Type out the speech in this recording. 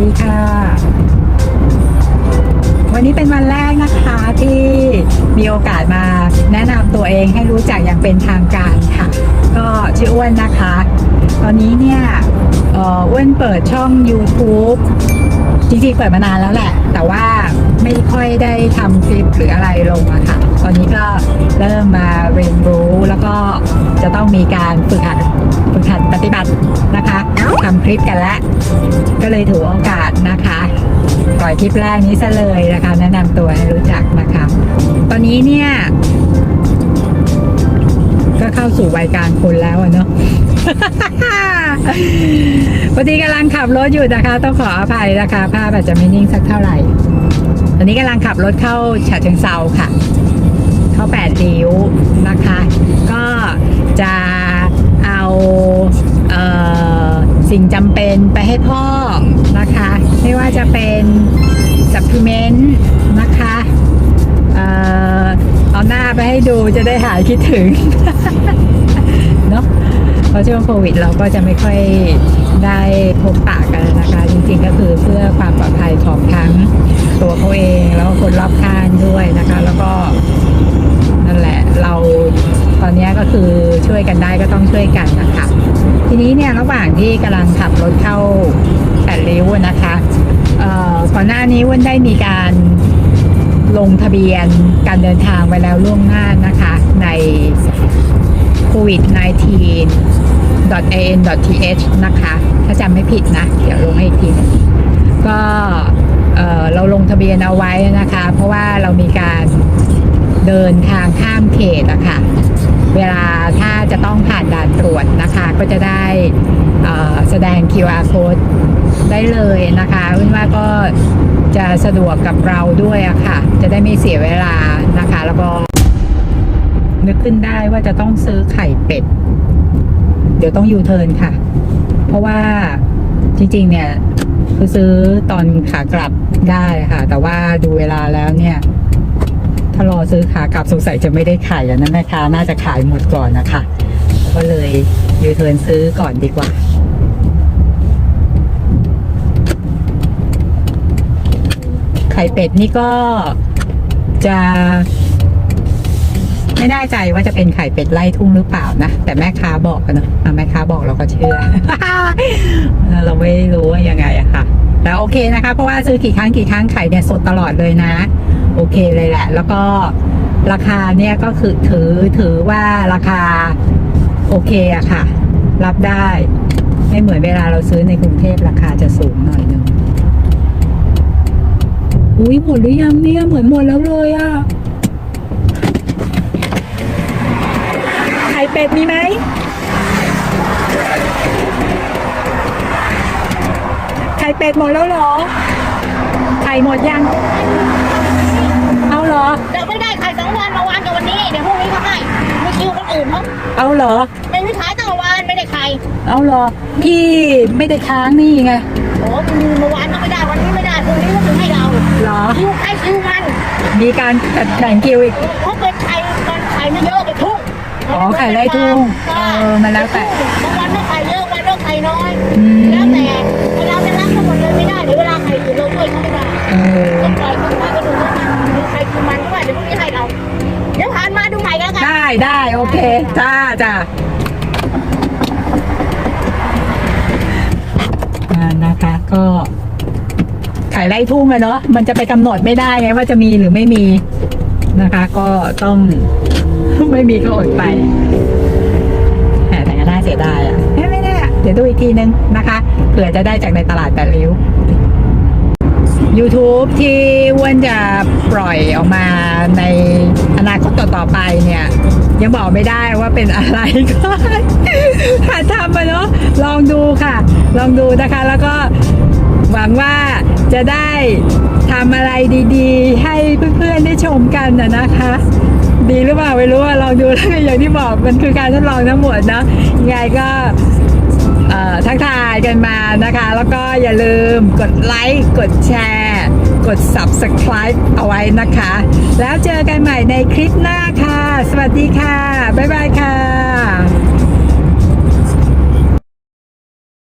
ดีค่ะ วันนี้เป็นวันแรกนะคะที่มีโอกาสมาแนะนำตัวเองให้รู้จักอย่างเป็นทางการค่ะ ก็ชื่ออ้วนนะคะ ตอนนี้เนี่ยอ,อ้วนเปิดช่อง YouTube จริงๆเปิดมานานแล้วแหละ แต่ว่าไม่ค่อยได้ทำคลิปหรืออะไรลงอะค่ะ ตอนนี้ก็เริ่มมาเรียนรู้แล้วก็จะต้องมีการฝึกหัดฝึกหัดปฏิบัตินะคะ คลิปกันแล้วก็เลยถือโอกาสนะคะปล่อยคลิปแรกนี้ซะเลยนะคะ แนะนำตัวให้รู้จักนะคะ ตอนนี้เนี่ย ก็เข้าสู่วัยกลางคนแล้วเนาะพอดีกำลังขับรถอยู่นะคะ ต้องขออภัยนะคะภาพอาจจะไม่นิ่งสักเท่าไหร่ ตอนนี้กำลังขับรถเข้าฉะเชิงเซาค่ะ เข้าแปดริ้วนะคะ ก็จะ สิ่งจำเป็นไปให้พ่อนะคะ ไม่ว่าจะเป็นสัพพิเมนต์นะคะเอ่อเอาหน้าไปให้ดูจะได้หายคิดถึงเนาะเพราะช่วงโควิดเราก็จะไม่ค่อยได้พบปะกันนะคะ จริงๆก็คือเพื่อความปลอดภัยของทั้งตัวเขาเองแล้วคนรอบข้างด้วยนะคะ แล้วก็นั่นแหละเราตอนนี้ก็คือช่วยกันได้ก็ต้องช่วยกันนะคะ ทีนี้เนี่ยระหว่างที่กำลังขับรถเข้าแปดริ้วนะคะเอ่อก่อนหน้านี้วันได้มีการลงทะเบียนการเดินทางไว้แล้วล่วงหน้านะคะใน covid 19 an th นะคะ ถ้าจำไม่ผิดนะ เดี๋ยวลงให้อีกทีนึงก็เอ่อเราลงทะเบียนเอาไว้นะคะ เพราะว่าเรามีการเดินทางข้ามเขตอะค่ะ เวลาถ้าจะต้องผ่านด่านตรวจนะคะ ก็จะได้แสดง QR code ได้เลยนะคะวินว่าก็จะสะดวกกับเราด้วยอะค่ะ จะได้ไม่เสียเวลานะคะ แล้วก็ นึกขึ้นได้ว่าจะต้องซื้อไข่เป็ด เดี๋ยวต้องยูเทิร์นค่ะ เพราะว่าจริงๆเนี่ยคือซื้อตอนขากลับได้ค่ะ แต่ว่าดูเวลาแล้วเนี่ย ซื้อขากลับสงสัยจะไม่ได้ขายแล้วนะแม่ค้าน่าจะขายหมดก่อนนะคะ ก็เลยยูเทิร์นซื้อก่อนดีกว่าไข่เป็ดนี่ก็จะไม่แน่ใจว่าจะเป็นไข่เป็ดไล่ทุ่งหรือเปล่านะ แต่แม่ค้าบอกกันเนอะแม่ค้าบอกเราก็เชื่อ เราไม่รู้ว่ายังไงอะค่ะ แต่โอเคนะคะ เพราะว่าซื้อกี่ครั้งกี่ครั้งไข่เนี่ยสดตลอดเลยนะ อเคเลยแหละ แล้วก็ราคาเนี่ยก็คือถือถือว่าราคาโอเคอะค่ะ รับได้ ไม่เหมือนเวลาเราซื้อในกรุงเทพราคาจะสูงหน่อยนึงอุ้ยหมดหรือยังเนี่ยเหมือนหมดแล้วเลยอะไข่เป็ดมีไหมไข่เป็ดหมดแล้วเหรอไข่หมดยัง เอาเหรอ เดี๋ยวไม่ได้ขายสองวันเมื่อวานกับวันนี้ เดี๋ยวพรุ่งนี้เขาให้ไม่คิวคนอื่นเขาเอาเหรอ ไม่ได้ขายตั้งแต่วันไม่ได้ขายเอาเหรอ พี่ไม่ได้ค้างนี่ไงโอ้มันมีเมื่อวานก็ไม่ได้วันนี้ไม่ได้พรุ่งนี้ก็ถึงให้เราเหรอ คิวใครคิวมันมีการจัดแบ่งคิวอีก เขาเป็นใครมันขายไม่เยอะไปทุ่งอ๋อขายไล่ทุ่งเออมันแล้วแต่ บางวันก็ขายเยอะวันก็ขายน้อย อืม แล้วแต่เว ได้โอเค จ้าจ้านะคะก็ขายไล่ทุ่งอะเนาะมันจะไปกำหนดไม่ได้ไงว่าจะมีหรือไม่มีนะคะ ก็ต้องไม่มีก็อดไปแหมแต่ก็น่าเสียดายอะเอ๊ะไม่แน่เดี๋ยวดูอีกทีนึงนะคะเผื่อจะได้จากในตลาดแปดริ้ว YouTube ที่อ้วนจะปล่อยออกมาใน ยังบอกไม่ได้ว่าเป็นอะไรก็หัดทำมาเนาะลองดูค่ะ ลองดูนะคะ แล้วก็หวังว่าจะได้ทำอะไรดีๆ ให้เพื่อนๆได้ชมกันนะนะคะ ดีหรือเปล่าไม่รู้ว่าลองดูแล้วกันอย่างที่บอกมันคือการทดลองทั้งหมดเนาะยังไงก็ทักทายกันมานะคะ แล้วก็อย่าลืมกดไลค์ กดแชร์ กด subscribe เอาไว้นะคะ แล้วเจอกันใหม่ในคลิปหน้าค่ะ สวัสดีค่ะ บ๊ายบายค่ะ